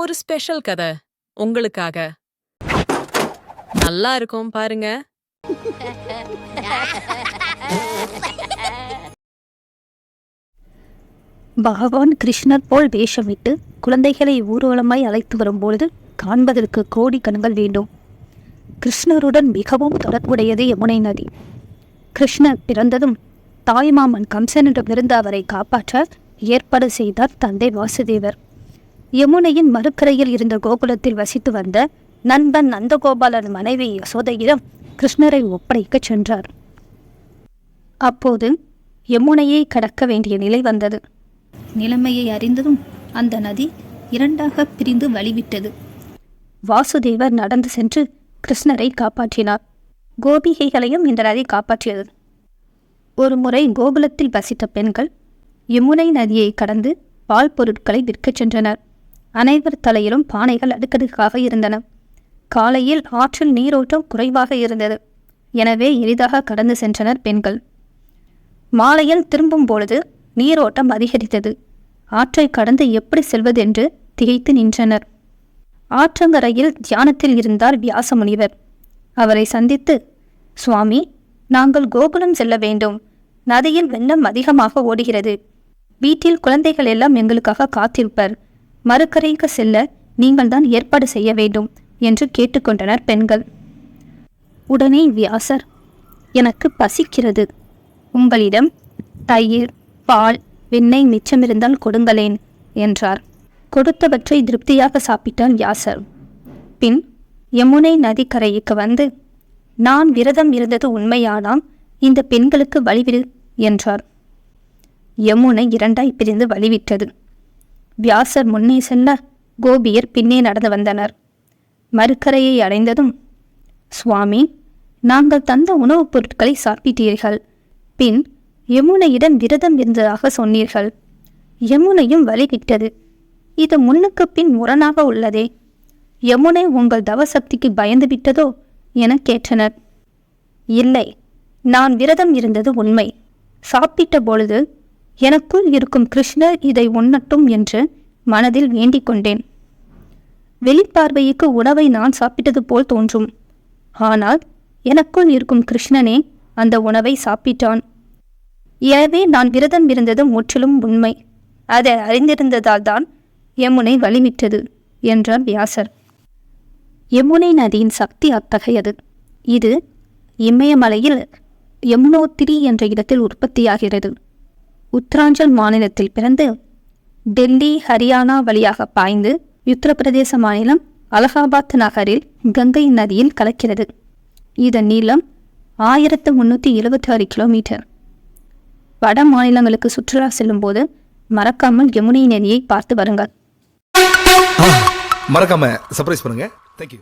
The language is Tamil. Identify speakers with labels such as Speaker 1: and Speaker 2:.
Speaker 1: ஒரு ஸ்பெஷல் கதை உங்களுக்காக. நல்லா இருக்கும் பாருங்க.
Speaker 2: பகவான் கிருஷ்ணர் போல் வேஷமிட்டு குழந்தைகளை ஊர்வலமாய் அழைத்து வரும்பொழுது காண்பதற்கு கோடி கண்கள் வேண்டும். கிருஷ்ணருடன் மிகவும் தொடர்புடையது யமுனை நதி. கிருஷ்ணர் பிறந்ததும் தாய்மாமன் கம்சனிடமிருந்து அவரை காப்பாற்ற ஏற்பாடு செய்தார் தந்தை வாசுதேவர். யமுனையின் மறுக்கரையில் இருந்த கோகுலத்தில் வசித்து வந்த நண்பன் நந்தகோபாலன் மனைவி யசோதையிடம் கிருஷ்ணரை ஒப்படைக்கச் சென்றார். அப்போது யமுனையை கடக்க வேண்டிய நிலை வந்தது. நிலைமையை அறிந்ததும் அந்த நதி இரண்டாக பிரிந்து வழிவிட்டது. வாசுதேவர் நடந்து சென்று கிருஷ்ணரை காப்பாற்றினார். கோபிகைகளையும் இந்த நதி காப்பாற்றியது. ஒரு முறை கோகுலத்தில் வசித்த பெண்கள் யமுனை நதியை கடந்து பால் பொருட்களை விற்கச் சென்றனர். அனைவர் தலையிலும் பானைகள் அடுக்கடுக்காக இருந்தன. காலையில் ஆற்றில் நீரோட்டம் குறைவாக இருந்தது. எனவே எளிதாக கடந்து சென்றனர் பெண்கள். மாலையில் திரும்பும் பொழுது நீரோட்டம் அதிகரித்தது. ஆற்றை கடந்து எப்படி செல்வதென்று திகைத்து நின்றனர். ஆற்றங்கரையில் தியானத்தில் இருந்தார் வியாச முனிவர் அவரை சந்தித்து சுவாமி நாங்கள் கோகுலம் செல்ல வேண்டும். நதியில் வெள்ளம் அதிகமாக ஓடுகிறது. வீட்டில் குழந்தைகள் எல்லாம் எங்களுக்காக காத்திருப்பர். மறுக்கரைக்கு செல்ல நீங்கள்தான் ஏற்பாடு செய்ய வேண்டும் என்று கேட்டுக்கொண்டனர் பெண்கள். உடனே வியாசர் எனக்கு பசிக்கிறது. உங்களிடம் தயிர் பால் வெண்ணெய் மிச்சமிருந்தால் கொடுங்களேன் என்றார். கொடுத்தவற்றை திருப்தியாக சாப்பிட்டான் வியாசர். பின் யமுனை நதிக்கரைக்கு வந்து நான் விரதம் இருந்தது உண்மையானாம் இந்த பெண்களுக்கு வழிவிடு என்றார். யமுனை இரண்டாய் பிரிந்து வழிவிட்டது. வியாசர் முன்னே செல்ல கோபியர் பின்னே நடந்து வந்தனர். மறுக்கரையை அடைந்ததும் சுவாமி நாங்கள் தந்த உணவுப் பொருட்களை சாப்பிட்டீர்கள். பின் யமுனையிடம் விரதம் இருந்ததாக சொன்னீர்கள். யமுனையும் வழிவிட்டது. இது முன்னுக்கு பின் முரணாக உள்ளதே. யமுனை உங்கள் தவசக்திக்கு பயந்து விட்டதோ என கேட்டனர். இல்லை நான் விரதம் இருந்தது உண்மை. சாப்பிட்ட பொழுது எனக்குள் இருக்கும் கிருஷ்ணர் இதை உண்ணட்டும் என்று மனதில் வேண்டிக் கொண்டேன். வெளிப்பார்வைக்கு உணவை நான் சாப்பிட்டது போல் தோன்றும். ஆனால் எனக்குள் இருக்கும் கிருஷ்ணனே அந்த உணவை சாப்பிட்டான். எனவே நான் விரதம் இருந்தது முற்றிலும் உண்மை. அதை அறிந்திருந்ததால் தான் யமுனை வழிவிட்டது என்றார் வியாசர். யமுனை நதியின் சக்தி அத்தகையது. இது இமயமலையில் யமுனோத்திரி என்ற இடத்தில் உற்பத்தியாகிறது. உத்தராஞ்சல் மாநிலத்தில் பிறந்து டெல்லி ஹரியானா வழியாக பாய்ந்து உத்தரப்பிரதேச மாநிலம் அலகாபாத் நகரில் கங்கை நதியில் கலக்கிறது. இதன் நீளம் ஆயிரத்து முன்னூற்றி எழுபத்தி ஆறு கிலோமீட்டர். வட மாநிலங்களுக்கு சுற்றுலா செல்லும்போது மறக்காமல் யமுனை நதியை பார்த்து வருங்கள்.
Speaker 3: மறக்காம சர்ப்ரைஸ் பண்ணுங்க. தேங்க்யூ